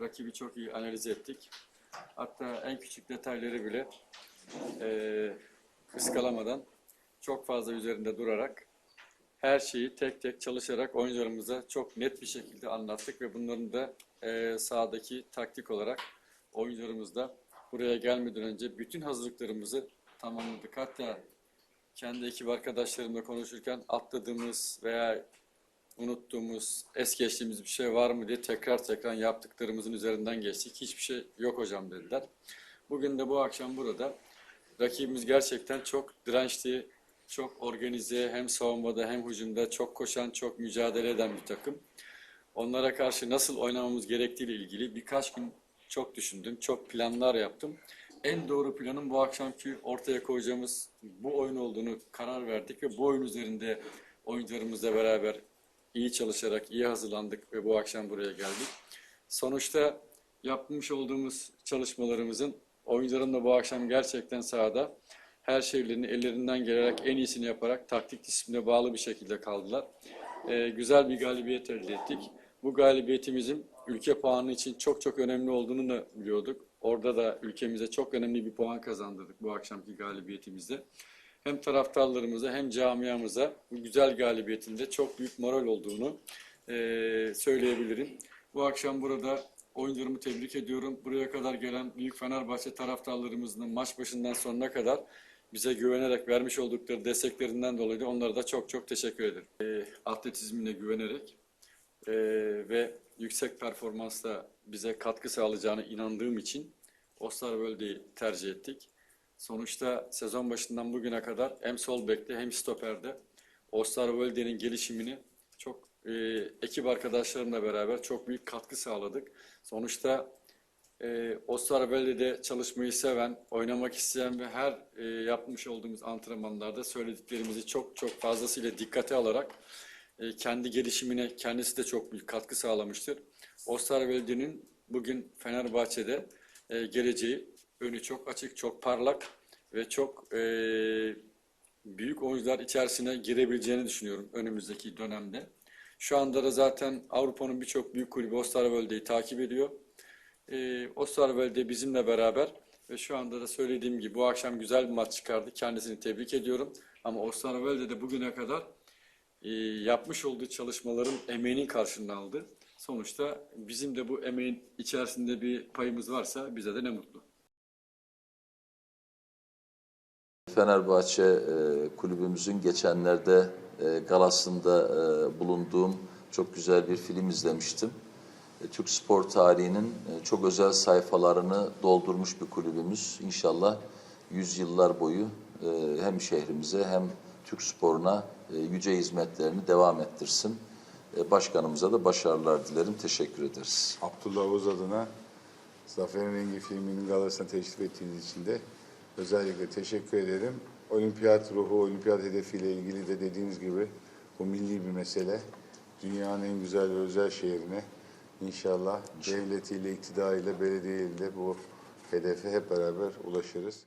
rakibi çok iyi analiz ettik. Hatta en küçük detayları bile eee ıskalamadan çok fazla üzerinde durarak her şeyi tek tek çalışarak oyuncularımıza çok net bir şekilde anlattık ve bunların da eee sahadaki taktik olarak oyuncularımız da buraya gelmeden önce bütün hazırlıklarımızı tamamladık. Hatta kendi ekip arkadaşlarımla konuşurken atladığımız veya unuttuğumuz, es geçtiğimiz bir şey var mı diye tekrar tekrar yaptıklarımızın üzerinden geçtik. Hiçbir şey yok hocam dediler. Bugün de bu akşam burada. Rakibimiz gerçekten çok dirençli, çok organize hem savunmada hem hücumda çok koşan, çok mücadele eden bir takım. Onlara karşı nasıl oynamamız gerektiğiyle ilgili birkaç gün çok düşündüm, çok planlar yaptım. En doğru planın bu akşamki ortaya koyacağımız bu oyun olduğunu karar verdik ve bu oyun üzerinde oyuncularımızla beraber iyi çalışarak iyi hazırlandık ve bu akşam buraya geldik. Sonuçta yapmış olduğumuz çalışmalarımızın oyuncuların da bu akşam gerçekten sahada her şeylerini ellerinden gelerek en iyisini yaparak taktik disipline bağlı bir şekilde kaldılar. Ee, güzel bir galibiyet elde ettik. Bu galibiyetimizin ülke puanı için çok çok önemli olduğunu da biliyorduk. Orada da ülkemize çok önemli bir puan kazandırdık bu akşamki galibiyetimizde. Hem taraftarlarımıza hem camiamıza bu güzel galibiyetinde çok büyük moral olduğunu eee, söyleyebilirim. Bu akşam burada oyuncularımı tebrik ediyorum. Buraya kadar gelen Büyük Fenerbahçe taraftarlarımızın maç başından sonuna kadar bize güvenerek vermiş oldukları desteklerinden dolayı da onlara da çok çok teşekkür ederim. Eee atletizmine güvenerek eee, ve yüksek performansla bize katkı sağlayacağına inandığım için Osterwolde'yi tercih ettik. Sonuçta sezon başından bugüne kadar hem sol bekte hem stoperde Osterwolde'nin gelişimini çok e, ekip arkadaşlarımla beraber çok büyük katkı sağladık. Sonuçta e, Osterwolde'de çalışmayı seven, oynamak isteyen ve her e, yapmış olduğumuz antrenmanlarda söylediklerimizi çok çok fazlasıyla dikkate alarak e, kendi gelişimine kendisi de çok büyük katkı sağlamıştır. Osterwolde'nin bugün Fenerbahçe'de e, geleceği önü çok açık, çok parlak ve çok e, büyük oyuncular içerisine girebileceğini düşünüyorum önümüzdeki dönemde. Şu anda da zaten Avrupa'nın birçok büyük kulübü Osterwolde'yi takip ediyor. E, Osterwolde bizimle beraber ve şu anda da söylediğim gibi bu akşam güzel bir maç çıkardı. Kendisini tebrik ediyorum. Ama Osterwolde de bugüne kadar e, yapmış olduğu çalışmaların emeğinin karşılığını aldı. Sonuçta bizim de bu emeğin içerisinde bir payımız varsa bize de ne mutlu. Fenerbahçe e, kulübümüzün geçenlerde e, galasında e, bulunduğum çok güzel bir film izlemiştim. Türk spor tarihinin çok özel sayfalarını doldurmuş bir kulübümüz. İnşallah yüzyıllar boyu hem şehrimize hem Türk sporuna yüce hizmetlerini devam ettirsin. Başkanımıza da başarılar dilerim. Teşekkür ederiz. Abdullah Oğuz adına Zafer'in Rengi filminin galasına teşrif ettiğiniz için de özellikle teşekkür ederim. Olimpiyat ruhu, olimpiyat hedefiyle ilgili de dediğiniz gibi bu milli bir mesele. Dünyanın en güzel ve özel şehrine inşallah devletiyle, iktidarıyla, belediyeyle bu hedefe hep beraber ulaşırız.